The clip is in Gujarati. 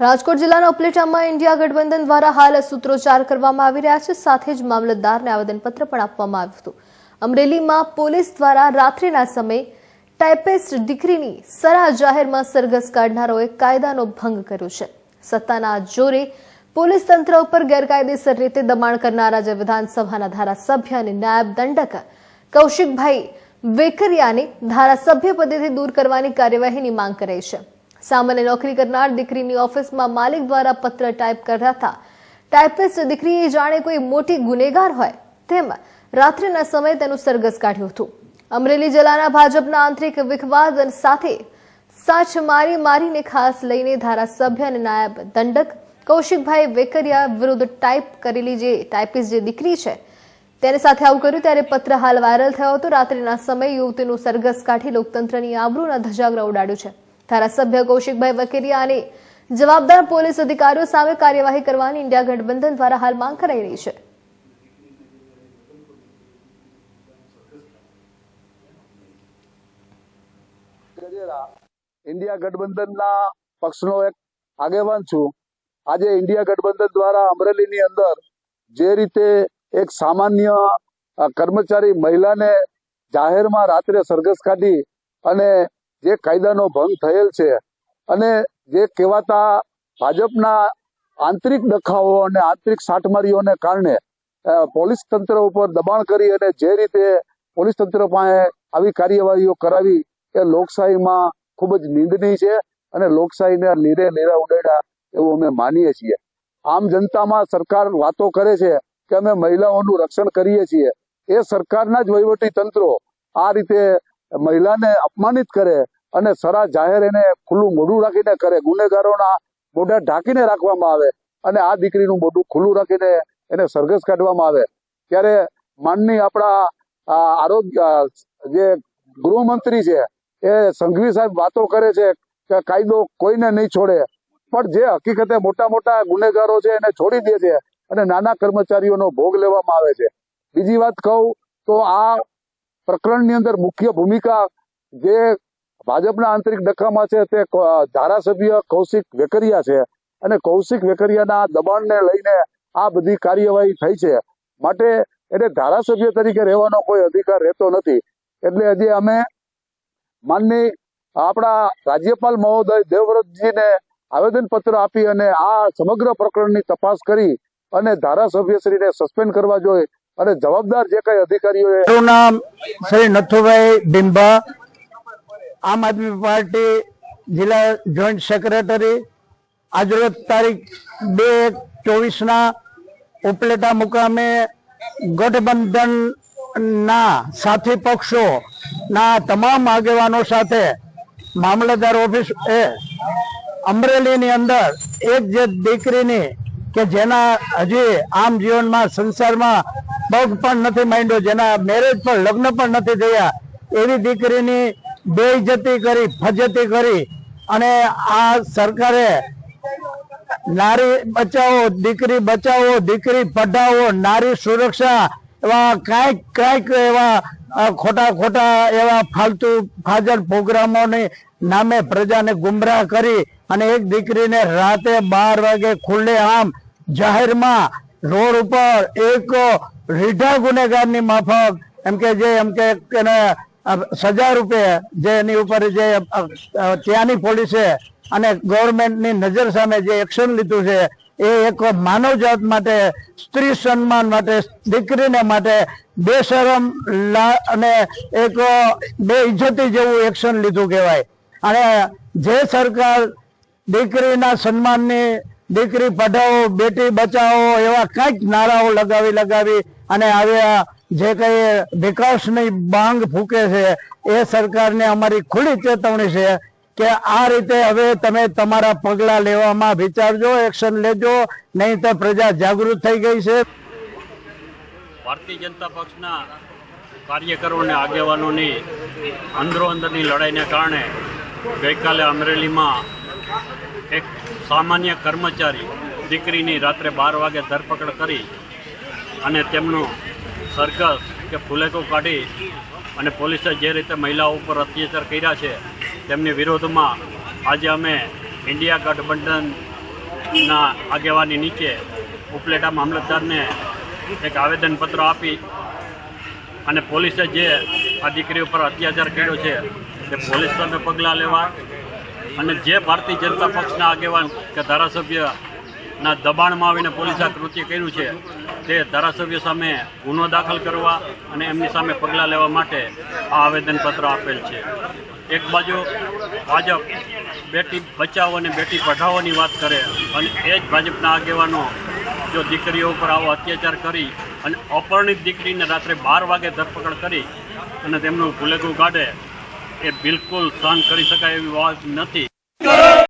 રાજકોટ જિલ્લાના ઉપલેટામાં ઇન્ડિયા ગઠબંધન દ્વારા હાલ સૂત્રોચ્ચાર કરવામાં આવી રહ્યા છે. સાથે જ મામલતદારને આવેદનપત્ર પણ આપવામાં આવ્યું હતું. અમરેલીમાં પોલીસ દ્વારા રાત્રિના સમયે ટાઇપેસ્ટ દીકરીની સરા જાહેરમાં સરઘસ કાઢનારોએ કાયદાનો ભંગ કર્યો છે. સત્તાના જોરે પોલીસ તંત્ર ઉપર ગેરકાયદેસર રીતે દબાણ કરનારા જે વિધાનસભાના ધારાસભ્ય અને નાયબ દંડક કૌશિકભાઈ વેકરિયાને ધારાસભ્ય પદેથી દૂર કરવાની કાર્યવાહીની માંગ કરાઈ છે. સામાન્ય નોકરી કરનાર દીકરીની ઓફિસમાં માલિક દ્વારા પત્ર ટાઈપ કરાતા ટાઈપિસ્ટ દીકરીએ જાણે કોઈ મોટી ગુનેગાર હોય તેમ રાત્રિના સમયે તેનું સરઘસ કાઢ્યું હતું. અમરેલી જિલ્લાના ભાજપના આંતરિક વિખવાદ સાથે સાચ મારી મારીને ખાસ લઈને ધારાસભ્ય અને નાયબ દંડક કૌશિકભાઈ વેકરિયા વિરુદ્ધ ટાઈપ કરેલી જે ટાઈપિસ્ટ જે દીકરી છે તેને સાથે આવું કર્યું ત્યારે પત્ર હાલ વાયરલ થયો હતો. રાત્રિના સમયે યુવતીનું સરઘસ કાઢી લોકતંત્રની આબરૂના ધજાગરા ઉડાડ્યું છે. ધારાસભ્ય કૌશિકભાઈ વકેરિયા અને જવાબદાર પોલીસ અધિકારીઓ સામે કાર્યવાહી કરવાની ઇન્ડિયા ગઠબંધન દ્વારા હાલ માંગ કરાઈ રહી છે. ઇન્ડિયા ગઠબંધનના પક્ષનો એક આગેવાન છું. આજે ઇન્ડિયા ગઠબંધન દ્વારા અમરેલીની અંદર જે રીતે એક સામાન્ય કર્મચારી મહિલાને જાહેરમાં રાત્રે સરઘસ કાઢી અને જે કાયદાનો ભંગ થયેલ છે અને જે કહેવાતા ભાજપના આંતરિક દખાવો અને આંતરિક સાટમારીઓને કારણે પોલીસ તંત્ર ઉપર દબાણ કરી અને જે રીતે પોલીસ તંત્ર પાસે આવી કાર્યવાહીઓ કરાવી, એ લોકશાહીમાં ખૂબ જ નિંદનીય છે અને લોકશાહીને લીરે લીરા ઉડાડ્યા એવું અમે માનીએ છીએ. આમ જનતામાં સરકાર વાતો કરે છે કે અમે મહિલાઓનું રક્ષણ કરીએ છીએ. એ સરકારના જ વહીવટી તંત્રો આ રીતે મહિલાને અપમાનિત કરે અને સરા જાહેર એને ખુલ્લું મોઢું રાખીને કરે, ગુનેગારોના મોઢા ઢાંકીને રાખવામાં આવે અને આ દીકરીનું મોઢું ખુલ્લું રાખીને એને સરઘસ કાઢવામાં આવે. ત્યારે માનની આપણા આરોગ્ય જે ગૃહમંત્રી છે, એ સંઘવી સાહેબ વાતો કરે છે કે કાયદો કોઈને નહીં છોડે. પણ જે હકીકતે મોટા મોટા ગુનેગારો છે એને છોડી દે છે અને નાના કર્મચારીઓનો ભોગ લેવામાં આવે છે. બીજી વાત કહું તો આ પ્રકરણની અંદર મુખ્ય ભૂમિકા જે ભાજપના આંતરિક ડખામાં છે તે ધારાસભ્ય કૌશિક વેકરિયા છે. અને કૌશિક વેકરિયાના દબાણને લઈને આ બધી કાર્યવાહી થઈ છે. માટે એને ધારાસભ્ય તરીકે રહેવાનો કોઈ અધિકાર રહેતો નથી. એટલે હજી અમે માનની આપણા રાજ્યપાલ મહોદય દેવવ્રતજીને આવેદનપત્ર આપી અને આ સમગ્ર પ્રકરણની તપાસ કરી અને ધારાસભ્યશ્રીને સસ્પેન્ડ કરવા જોઈએ અને જવાબદાર જે કઈ અધિકારીઓ નામ શ્રી નથુભાઈ બિંબા. આમ આદમી પાર્ટી જિલ્લા જોઈન્ટ સેક્રેટરી. આજરોજ તારીખ બે ચોવીસના ઉપલેટા મુકામે ગઠબંધનના સાથી પક્ષો ના તમામ આગેવાનો સાથે મામલતદાર ઓફિસ એ અમરેલીની અંદર એક જે દીકરીની કે જેના હજી આમ જીવનમાં સંસારમાં પગ પણ નથી માંડ્યો. જેના મેરેજ પણ લગ્ન પણ નથી થયા. એવી દીકરીની બેઇજતી કરી ફજતી કરી અને આ સરકારે નારી બચાવો, દીકરી બચાવો, દીકરી પઢાવો, નારી સુરક્ષા એવા કાંઈક કાંઈક એવા ખોટા ખોટા એવા ફાલતુ ફાજલ પ્રોગ્રામોની નામે પ્રજાને ગુમરાહ કરી અને એક દીકરીને રાતે બાર વાગે ખુલ્લે આમ જાહેરમાં રોડ ઉપર એક રીઢા ગુનેગારની માફક, એમ કે જે, એમ કે એને સજા રૂપે જે એની ઉપર જે ત્યાંની પોલીસે અને ગવર્મેન્ટની નજર સામે જે એક્શન લીધું છે, એ એક માનવજાત માટે, સ્ત્રી સન્માન માટે, દીકરીને માટે બેશરમ અને એક, બે ઇજ્જતી જેવું એક્શન લીધું કહેવાય. અને જે સરકાર દીકરીના સન્માનની, દીકરી પઢાઓ બેટી બચાવો એવા કંઈક નારાઓ લગાવી લગાવી અને આવ્યા જે કઈ વિકાસની બાંગ ફૂકે છે, એ સરકારને અમારી ખુલ્લી ચેતવણી છે કે આ રીતે હવે તમે તમારા પગલા લેવામાં વિચારજો, એક્શન લેજો, નહીં તો પ્રજા જાગૃત થઈ ગઈ છે. ભારતીય જનતા પક્ષના કાર્યકરો અને આગેવાનોની અંદરો લડાઈને કારણે ગઈકાલે અમરેલીમાં એક સામાન્ય કર્મચારી દીકરીની રાત્રે બાર વાગે ધરપકડ કરી અને તેમનું સરઘસ કે ફુલેકો કાઢી અને પોલીસે જે રીતે મહિલાઓ ઉપર અત્યાચાર કર્યા છે, તેમની વિરોધમાં આજે અમે ઇન્ડિયા ગઠબંધનના આગેવાની નીચે ઉપલેટા મામલતદારને એક આવેદનપત્ર આપી અને પોલીસે જે આ દીકરી ઉપર અત્યાચાર કર્યો છે, તે પોલીસ સામે પગલાં લેવા અને જે ભારતીય જનતા પક્ષના આગેવાન કે ધારાસભ્યના દબાણમાં આવીને પોલીસે આ કૃત્ય કર્યું છે, તે ધારાસભ્ય સામે ગુનો દાખલ કરવા અને એમની સામે પગલાં લેવા માટે આ આવેદનપત્ર આપેલ છે. એક બાજુ ભાજપ બેટી બચાવો અને બેટી પઢાઓની વાત કરે અને એ જ ભાજપના આગેવાનો જો દીકરીઓ ઉપર આવો અત્યાચાર કરી અને અપરણિત દીકરીને રાત્રે બાર વાગે ધરપકડ કરી અને તેમનું ભૂલેકું કાઢે, એ બિલકુલ સહન કરી શકાય એવી વાત નથી.